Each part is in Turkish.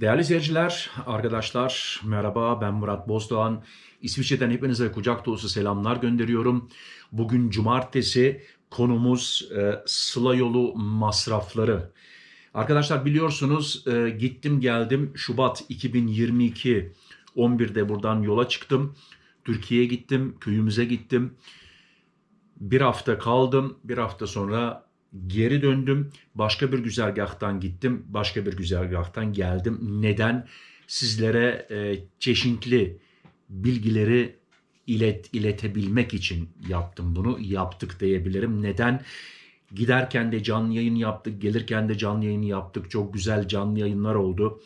Değerli seyirciler, arkadaşlar merhaba ben Murat Bozdoğan. İsviçre'den hepinize kucak dolusu selamlar gönderiyorum. Bugün cumartesi konumuz e, Sıla yolu masrafları. Arkadaşlar biliyorsunuz e, gittim geldim Şubat 2022 11'de buradan yola çıktım. Türkiye'ye gittim, köyümüze gittim. Bir hafta kaldım. Bir hafta sonra geri döndüm. Başka bir güzergahtan gittim. Başka bir güzergahtan geldim. Neden? Sizlere e, çeşitli bilgileri ilet iletebilmek için yaptım bunu. Yaptık diyebilirim. Neden? Giderken de canlı yayın yaptık, gelirken de canlı yayın yaptık. Çok güzel canlı yayınlar oldu.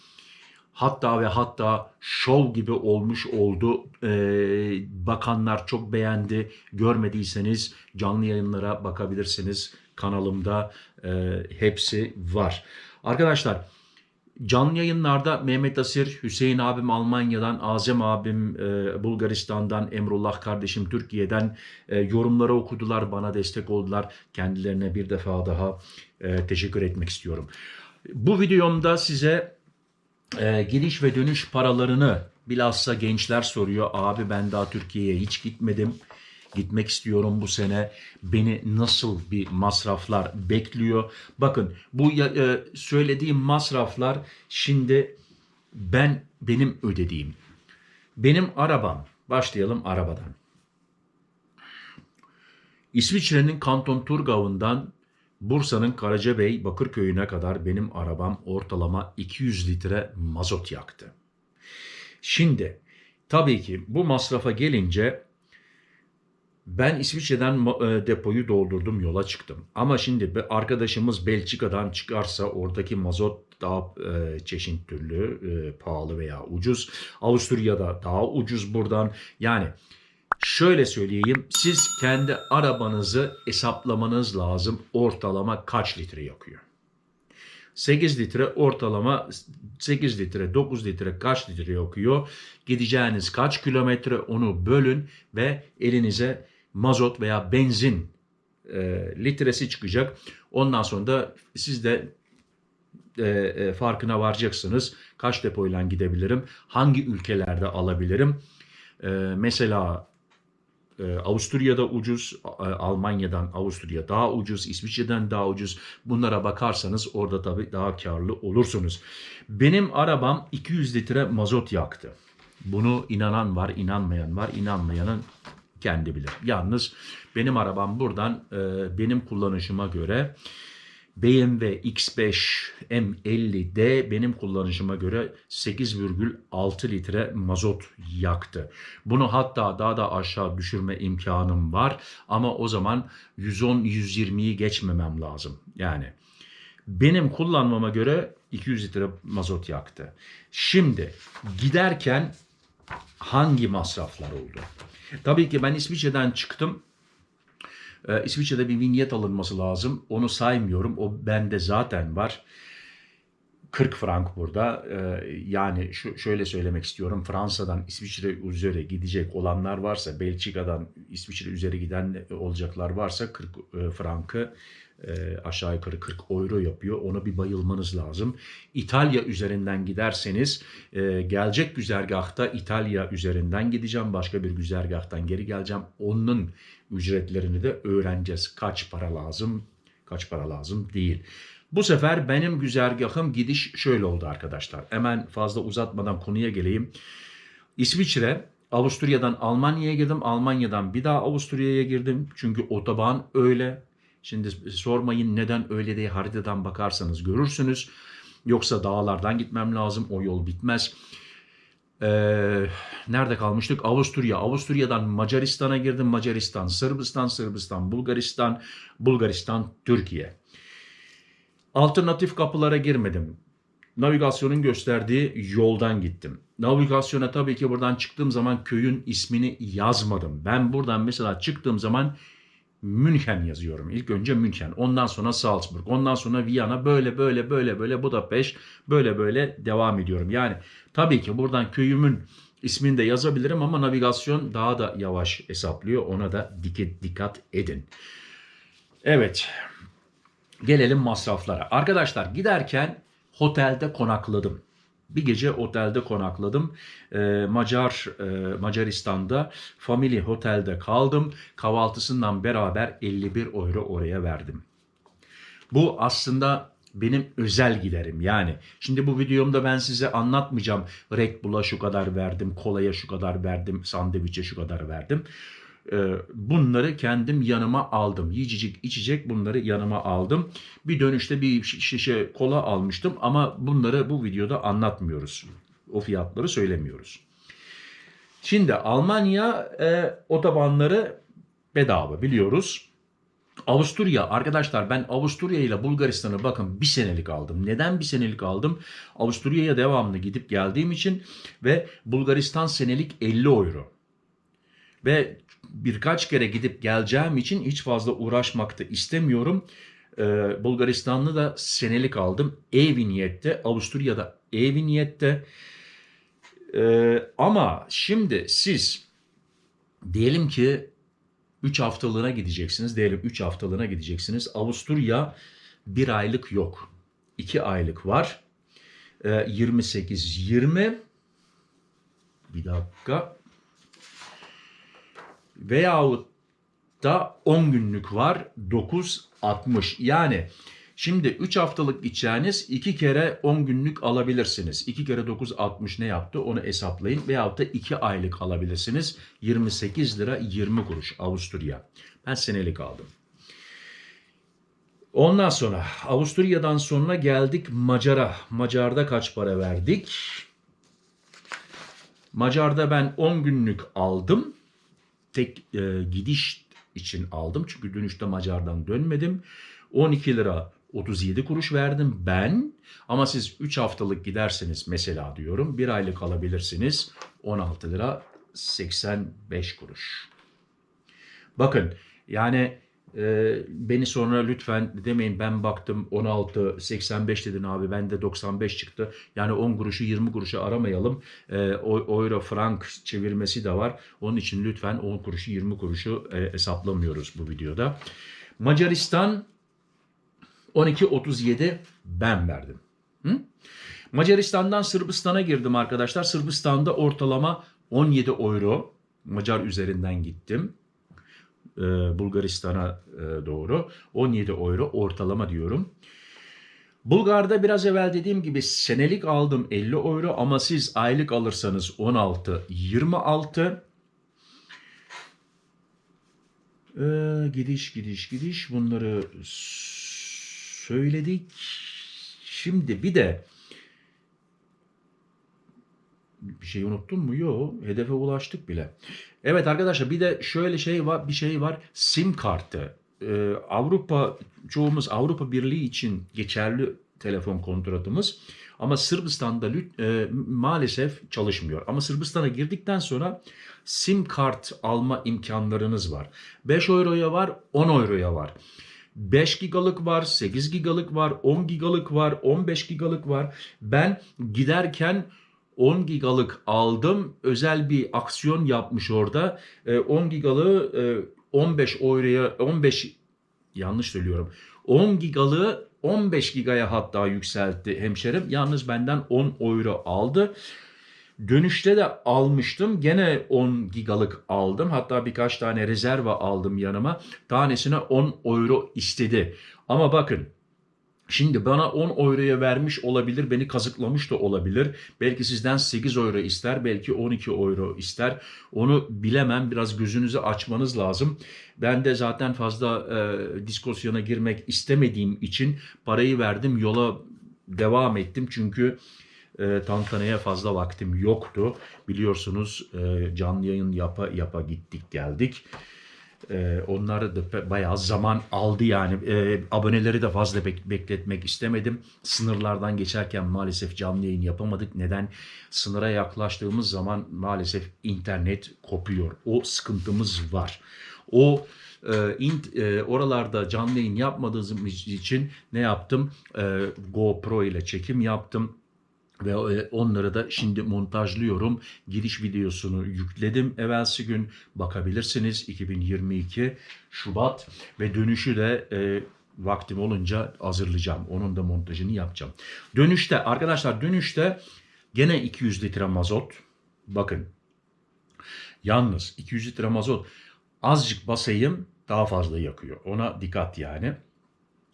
Hatta ve hatta şov gibi olmuş oldu. Ee, bakanlar çok beğendi. Görmediyseniz canlı yayınlara bakabilirsiniz. Kanalımda e, hepsi var. Arkadaşlar canlı yayınlarda Mehmet Asir, Hüseyin abim Almanya'dan, Azem abim e, Bulgaristan'dan, Emrullah kardeşim Türkiye'den e, yorumları okudular, bana destek oldular. Kendilerine bir defa daha e, teşekkür etmek istiyorum. Bu videomda size e, gidiş ve dönüş paralarını bilhassa gençler soruyor. Abi ben daha Türkiye'ye hiç gitmedim. Gitmek istiyorum bu sene. Beni nasıl bir masraflar bekliyor? Bakın bu e, söylediğim masraflar şimdi ben benim ödediğim. Benim arabam. Başlayalım arabadan. İsviçre'nin Kanton Turgau'ndan Bursa'nın Karacabey Bakırköy'üne kadar benim arabam ortalama 200 litre mazot yaktı. Şimdi tabii ki bu masrafa gelince ben İsviçre'den e, depoyu doldurdum yola çıktım. Ama şimdi bir arkadaşımız Belçika'dan çıkarsa oradaki mazot daha e, çeşit türlü e, pahalı veya ucuz. Avusturya'da daha ucuz buradan. Yani Şöyle söyleyeyim, siz kendi arabanızı hesaplamanız lazım. Ortalama kaç litre yakıyor? 8 litre ortalama 8 litre 9 litre kaç litre yakıyor? Gideceğiniz kaç kilometre onu bölün ve elinize mazot veya benzin e, litresi çıkacak. Ondan sonra da siz de e, e, farkına varacaksınız. Kaç depoyla gidebilirim? Hangi ülkelerde alabilirim? E, mesela ee, Avusturya'da ucuz, A- Almanya'dan Avusturya daha ucuz, İsviçre'den daha ucuz. Bunlara bakarsanız orada tabii daha karlı olursunuz. Benim arabam 200 litre mazot yaktı. Bunu inanan var, inanmayan var. İnanmayanın kendi bilir. Yalnız benim arabam buradan e, benim kullanışıma göre BMW X5 M50D benim kullanışıma göre 8,6 litre mazot yaktı. Bunu hatta daha da aşağı düşürme imkanım var ama o zaman 110-120'yi geçmemem lazım. Yani benim kullanmama göre 200 litre mazot yaktı. Şimdi giderken hangi masraflar oldu? Tabii ki ben İsviçre'den çıktım. Ee, İsviçre'de bir vinyet alınması lazım. Onu saymıyorum. O bende zaten var. 40 frank burada. Ee, yani şu, şöyle söylemek istiyorum. Fransa'dan İsviçre üzere gidecek olanlar varsa, Belçika'dan İsviçre üzeri giden olacaklar varsa 40 e, frankı e, aşağı yukarı 40 euro yapıyor. Ona bir bayılmanız lazım. İtalya üzerinden giderseniz e, gelecek güzergahta İtalya üzerinden gideceğim. Başka bir güzergahtan geri geleceğim. Onun ücretlerini de öğreneceğiz. Kaç para lazım, kaç para lazım değil. Bu sefer benim güzergahım gidiş şöyle oldu arkadaşlar. Hemen fazla uzatmadan konuya geleyim. İsviçre, Avusturya'dan Almanya'ya girdim. Almanya'dan bir daha Avusturya'ya girdim. Çünkü otoban öyle. Şimdi sormayın neden öyle diye haritadan bakarsanız görürsünüz. Yoksa dağlardan gitmem lazım. O yol bitmez. Ee, nerede kalmıştık? Avusturya. Avusturya'dan Macaristan'a girdim. Macaristan, Sırbistan, Sırbistan, Bulgaristan, Bulgaristan, Türkiye. Alternatif kapılara girmedim. Navigasyonun gösterdiği yoldan gittim. Navigasyona tabii ki buradan çıktığım zaman köyün ismini yazmadım. Ben buradan mesela çıktığım zaman München yazıyorum. İlk önce München, ondan sonra Salzburg, ondan sonra Viyana böyle böyle böyle böyle Budapeşt böyle böyle devam ediyorum. Yani tabii ki buradan köyümün ismini de yazabilirim ama navigasyon daha da yavaş hesaplıyor. Ona da dikkat, dikkat edin. Evet. Gelelim masraflara. Arkadaşlar giderken otelde konakladım. Bir gece otelde konakladım. Ee, Macar e, Macaristan'da Family Hotel'de kaldım. Kahvaltısından beraber 51 euro oraya verdim. Bu aslında benim özel giderim yani. Şimdi bu videomda ben size anlatmayacağım. Red Bull'a şu kadar verdim, kolaya şu kadar verdim, sandviçe şu kadar verdim. Ee, Bunları kendim yanıma aldım. Yiyecek, içecek bunları yanıma aldım. Bir dönüşte bir şi- şişe kola almıştım ama bunları bu videoda anlatmıyoruz. O fiyatları söylemiyoruz. Şimdi Almanya e, otobanları bedava biliyoruz. Avusturya arkadaşlar ben Avusturya ile Bulgaristan'ı bakın bir senelik aldım. Neden bir senelik aldım? Avusturya'ya devamlı gidip geldiğim için ve Bulgaristan senelik 50 euro. Ve birkaç kere gidip geleceğim için hiç fazla uğraşmak da istemiyorum. Ee, Bulgaristanlı da senelik aldım. E-Vignet'te, Avusturya'da E-Vignet'te. Ee, ama şimdi siz diyelim ki 3 haftalığına gideceksiniz. Diyelim 3 haftalığına gideceksiniz. Avusturya bir aylık yok. 2 aylık var. Ee, 28-20 bir dakika veyahut da 10 günlük var 9.60 yani şimdi 3 haftalık gideceğiniz 2 kere 10 günlük alabilirsiniz. 2 kere 9.60 ne yaptı onu hesaplayın veyahut da 2 aylık alabilirsiniz. 28 lira 20 kuruş Avusturya. Ben senelik aldım. Ondan sonra Avusturya'dan sonra geldik Macar'a. Macar'da kaç para verdik? Macar'da ben 10 günlük aldım tek e, gidiş için aldım. Çünkü dönüşte Macar'dan dönmedim. 12 lira 37 kuruş verdim ben. Ama siz 3 haftalık giderseniz mesela diyorum bir aylık alabilirsiniz. 16 lira 85 kuruş. Bakın yani e, beni sonra lütfen demeyin ben baktım 16 85 dedin abi bende 95 çıktı. Yani 10 kuruşu 20 kuruşu aramayalım. E, euro frank çevirmesi de var. Onun için lütfen 10 kuruşu 20 kuruşu e, hesaplamıyoruz bu videoda. Macaristan 12.37 ben verdim. Hı? Macaristan'dan Sırbistan'a girdim arkadaşlar. Sırbistan'da ortalama 17 euro. Macar üzerinden gittim. Ee, Bulgaristan'a e, doğru. 17 euro ortalama diyorum. Bulgar'da biraz evvel dediğim gibi senelik aldım 50 euro ama siz aylık alırsanız 16, 26. Ee, gidiş gidiş gidiş bunları söyledik. Şimdi bir de bir şey unuttun mu? Yok. Hedefe ulaştık bile. Evet arkadaşlar bir de şöyle şey var, bir şey var. Sim kartı. Ee, Avrupa çoğumuz Avrupa Birliği için geçerli telefon kontratımız. Ama Sırbistan'da e, maalesef çalışmıyor. Ama Sırbistan'a girdikten sonra sim kart alma imkanlarınız var. 5 euroya var, 10 euroya var. 5 gigalık var, 8 gigalık var, 10 gigalık var, 15 gigalık var. Ben giderken 10 gigalık aldım. Özel bir aksiyon yapmış orada. E, 10 gigalığı e, 15 euroya 15 yanlış söylüyorum. 10 gigalığı 15 gigaya hatta yükseltti hemşerim. Yalnız benden 10 euro aldı. Dönüşte de almıştım. Gene 10 gigalık aldım. Hatta birkaç tane rezerva aldım yanıma. Tanesine 10 euro istedi. Ama bakın Şimdi bana 10 euroya vermiş olabilir, beni kazıklamış da olabilir. Belki sizden 8 euro ister, belki 12 euro ister. Onu bilemem, biraz gözünüzü açmanız lazım. Ben de zaten fazla e, diskusyona girmek istemediğim için parayı verdim, yola devam ettim. Çünkü e, tantanaya fazla vaktim yoktu. Biliyorsunuz e, canlı yayın yapa yapa gittik geldik. Ee, onları da bayağı zaman aldı yani. Ee, aboneleri de fazla bek- bekletmek istemedim. Sınırlardan geçerken maalesef canlı yayın yapamadık. Neden? Sınıra yaklaştığımız zaman maalesef internet kopuyor. O sıkıntımız var. O e, int- e, oralarda canlı yayın yapmadığımız için ne yaptım? E, GoPro ile çekim yaptım. Ve e, onları da şimdi montajlıyorum. Giriş videosunu yükledim. Evvelsi gün bakabilirsiniz. 2022 Şubat ve dönüşü de e, vaktim olunca hazırlayacağım. Onun da montajını yapacağım. Dönüşte arkadaşlar dönüşte Gene 200 litre mazot. Bakın. Yalnız 200 litre mazot azıcık basayım daha fazla yakıyor. Ona dikkat yani.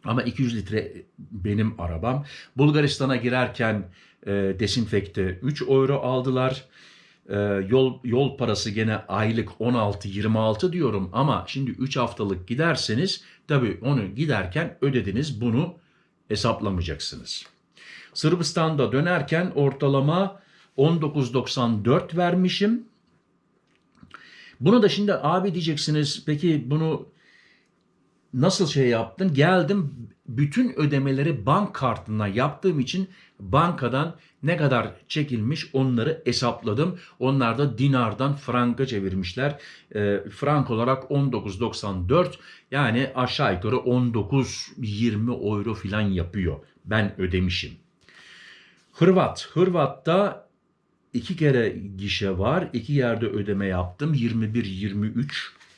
Ama 200 litre benim arabam. Bulgaristan'a girerken e, desinfekte 3 euro aldılar. E, yol yol parası gene aylık 16-26 diyorum ama şimdi 3 haftalık giderseniz tabii onu giderken ödediniz bunu hesaplamayacaksınız. Sırbistan'da dönerken ortalama 19.94 vermişim. Bunu da şimdi abi diyeceksiniz peki bunu nasıl şey yaptın? Geldim bütün ödemeleri bank kartına yaptığım için bankadan ne kadar çekilmiş onları hesapladım. Onlar da dinardan franka çevirmişler. E, frank olarak 19.94 yani aşağı yukarı 19-20 euro falan yapıyor. Ben ödemişim. Hırvat. Hırvat'ta iki kere gişe var. İki yerde ödeme yaptım. 21-23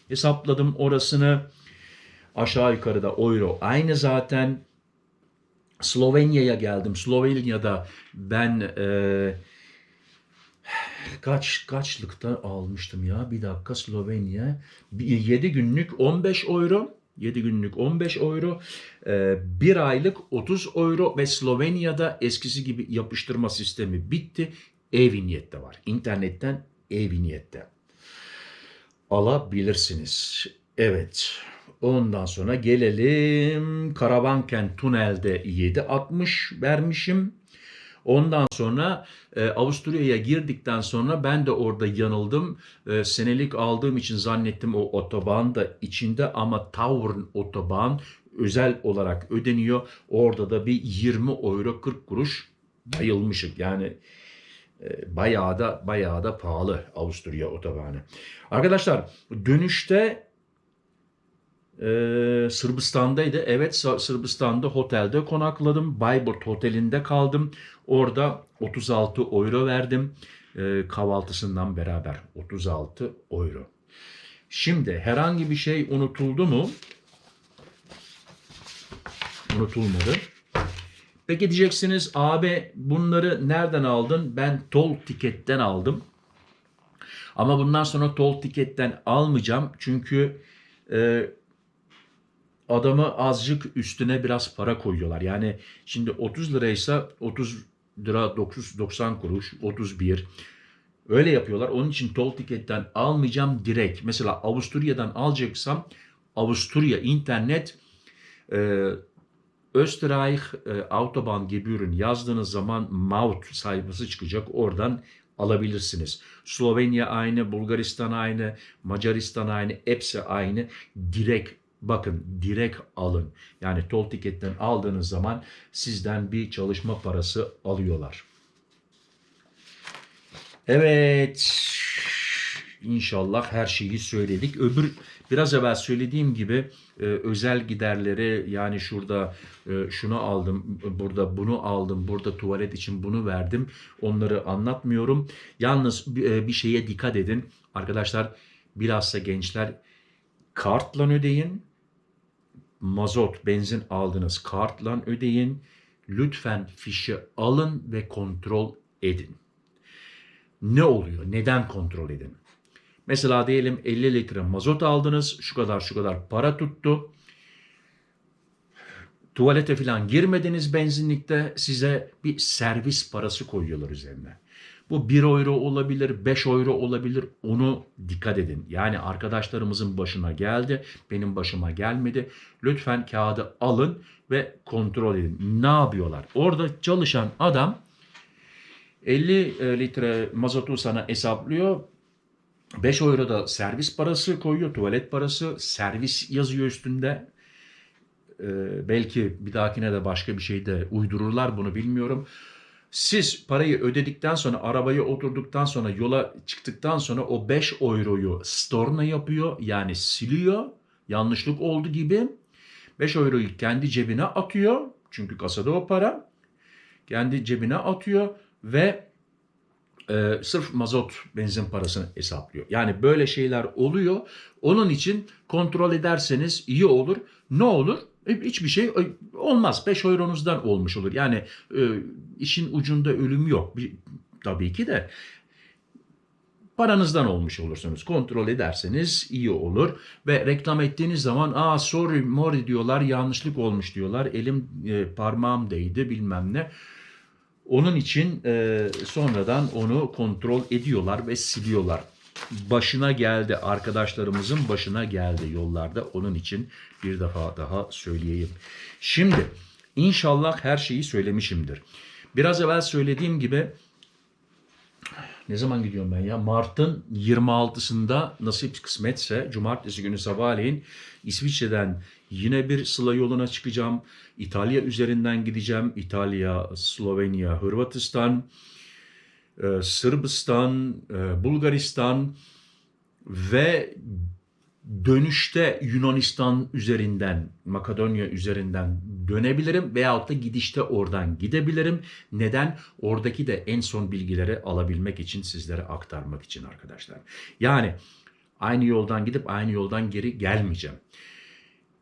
hesapladım orasını. Aşağı yukarıda euro aynı zaten. Slovenya'ya geldim. Slovenya'da ben e, kaç kaçlıkta almıştım ya? Bir dakika Slovenya. 7 günlük 15 euro. 7 günlük 15 euro. E, bir aylık 30 euro ve Slovenya'da eskisi gibi yapıştırma sistemi bitti. E-vinyette var. İnternetten e-vinyette alabilirsiniz. Evet. Ondan sonra gelelim Karavanken Tunel'de 7.60 vermişim. Ondan sonra e, Avusturya'ya girdikten sonra ben de orada yanıldım. E, senelik aldığım için zannettim o otoban da içinde ama Tauern otoban özel olarak ödeniyor. Orada da bir 20 euro 40 kuruş bayılmışım. Yani e, bayağı da bayağı da pahalı Avusturya otobanı. Arkadaşlar dönüşte ee, Sırbistan'daydı. Evet Sırbistan'da otelde konakladım. Bayburt Oteli'nde kaldım. Orada 36 euro verdim. Ee, kahvaltısından beraber 36 euro. Şimdi herhangi bir şey unutuldu mu? Unutulmadı. Peki diyeceksiniz abi bunları nereden aldın? Ben tol tiketten aldım. Ama bundan sonra tol tiketten almayacağım. Çünkü e, adamı azıcık üstüne biraz para koyuyorlar. Yani şimdi 30 liraysa 30 lira 90 kuruş, 31 öyle yapıyorlar. Onun için tol tiketten almayacağım direkt. Mesela Avusturya'dan alacaksam Avusturya internet e, Österreich e, Autobahn Gebühren yazdığınız zaman Maut sayfası çıkacak. Oradan alabilirsiniz. Slovenya aynı, Bulgaristan aynı, Macaristan aynı, hepsi aynı. Direkt bakın direkt alın. Yani tol tiketten aldığınız zaman sizden bir çalışma parası alıyorlar. Evet. İnşallah her şeyi söyledik. Öbür biraz evvel söylediğim gibi e, özel giderleri yani şurada e, şunu aldım, burada bunu aldım, burada tuvalet için bunu verdim. Onları anlatmıyorum. Yalnız e, bir şeye dikkat edin. Arkadaşlar bilhassa gençler kartla ödeyin mazot, benzin aldınız kartla ödeyin. Lütfen fişi alın ve kontrol edin. Ne oluyor? Neden kontrol edin? Mesela diyelim 50 litre mazot aldınız. Şu kadar şu kadar para tuttu. Tuvalete falan girmediniz benzinlikte size bir servis parası koyuyorlar üzerine. Bu 1 euro olabilir, 5 euro olabilir. Onu dikkat edin. Yani arkadaşlarımızın başına geldi, benim başıma gelmedi. Lütfen kağıdı alın ve kontrol edin. Ne yapıyorlar? Orada çalışan adam 50 litre mazotu sana hesaplıyor. 5 euro da servis parası koyuyor, tuvalet parası, servis yazıyor üstünde. Ee, belki bir dahakine de başka bir şey de uydururlar bunu bilmiyorum. Siz parayı ödedikten sonra arabaya oturduktan sonra yola çıktıktan sonra o 5 euroyu storna yapıyor yani siliyor yanlışlık oldu gibi 5 euroyu kendi cebine atıyor çünkü kasada o para kendi cebine atıyor ve e, sırf mazot benzin parasını hesaplıyor. Yani böyle şeyler oluyor. Onun için kontrol ederseniz iyi olur. Ne olur? E, hiçbir şey e, olmaz. 5 euronuzdan olmuş olur. Yani e, işin ucunda ölüm yok. Bir, tabii ki de paranızdan olmuş olursunuz. Kontrol ederseniz iyi olur ve reklam ettiğiniz zaman aa sorry mori diyorlar yanlışlık olmuş diyorlar elim e, parmağım değdi bilmem ne. Onun için e, sonradan onu kontrol ediyorlar ve siliyorlar. Başına geldi arkadaşlarımızın başına geldi yollarda onun için bir defa daha söyleyeyim. Şimdi inşallah her şeyi söylemişimdir. Biraz evvel söylediğim gibi ne zaman gidiyorum ben ya? Mart'ın 26'sında nasip kısmetse cumartesi günü sabahleyin İsviçre'den yine bir Sıla yoluna çıkacağım. İtalya üzerinden gideceğim. İtalya, Slovenya, Hırvatistan, Sırbistan, e, Bulgaristan ve dönüşte Yunanistan üzerinden, Makedonya üzerinden dönebilirim veyahut da gidişte oradan gidebilirim. Neden? Oradaki de en son bilgileri alabilmek için sizlere aktarmak için arkadaşlar. Yani aynı yoldan gidip aynı yoldan geri gelmeyeceğim.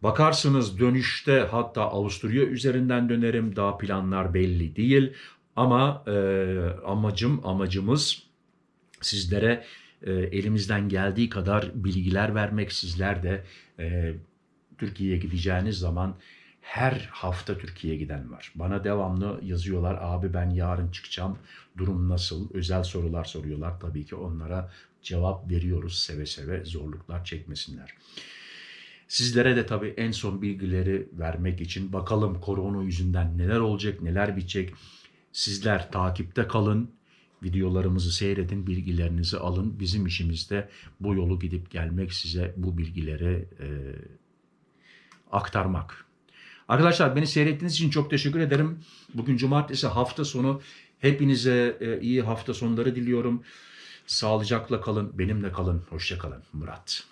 Bakarsınız dönüşte hatta Avusturya üzerinden dönerim. Daha planlar belli değil. Ama e, amacım amacımız sizlere e, elimizden geldiği kadar bilgiler vermek. Sizler de e, Türkiye'ye gideceğiniz zaman her hafta Türkiye'ye giden var. Bana devamlı yazıyorlar abi ben yarın çıkacağım. Durum nasıl? Özel sorular soruyorlar. Tabii ki onlara cevap veriyoruz seve seve zorluklar çekmesinler. Sizlere de tabii en son bilgileri vermek için bakalım korona yüzünden neler olacak, neler bitecek. Sizler takipte kalın, videolarımızı seyredin, bilgilerinizi alın. Bizim işimizde bu yolu gidip gelmek, size bu bilgileri e, aktarmak. Arkadaşlar beni seyrettiğiniz için çok teşekkür ederim. Bugün cumartesi hafta sonu. Hepinize e, iyi hafta sonları diliyorum. Sağlıcakla kalın, benimle kalın. Hoşça kalın. Murat.